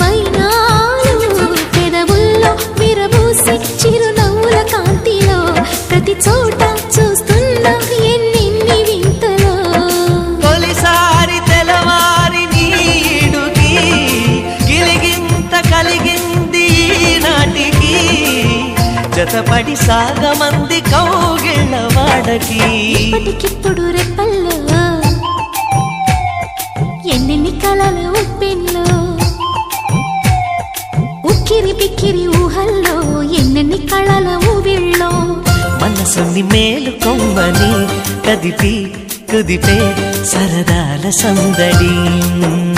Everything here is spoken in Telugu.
వైనాలు పెదవుల్లో విరబూసి చిరునవ్వుల కాంతిలో ప్రతి చోట చూస్తున్నా ఎన్నెన్ని వింతలో. తొలిసారి తెలవారి నీడుకి గిలిగింత కలిగింది నాటికి జతపడి సాగమంది కౌగిళ్ళ వాడకి. ఇప్పటికిప్పుడు రెప్పల్లో ఎన్నెన్ని కలల ఉప్పెన్లో ఉక్కిరి పిక్కిరి ఊహల్లో ఎన్నెన్ని కళల ఊవిళ్ళో మనసుని మేలు కొమ్మని కదిపి కుదిపే సరదాల సందడి. ప్రేమ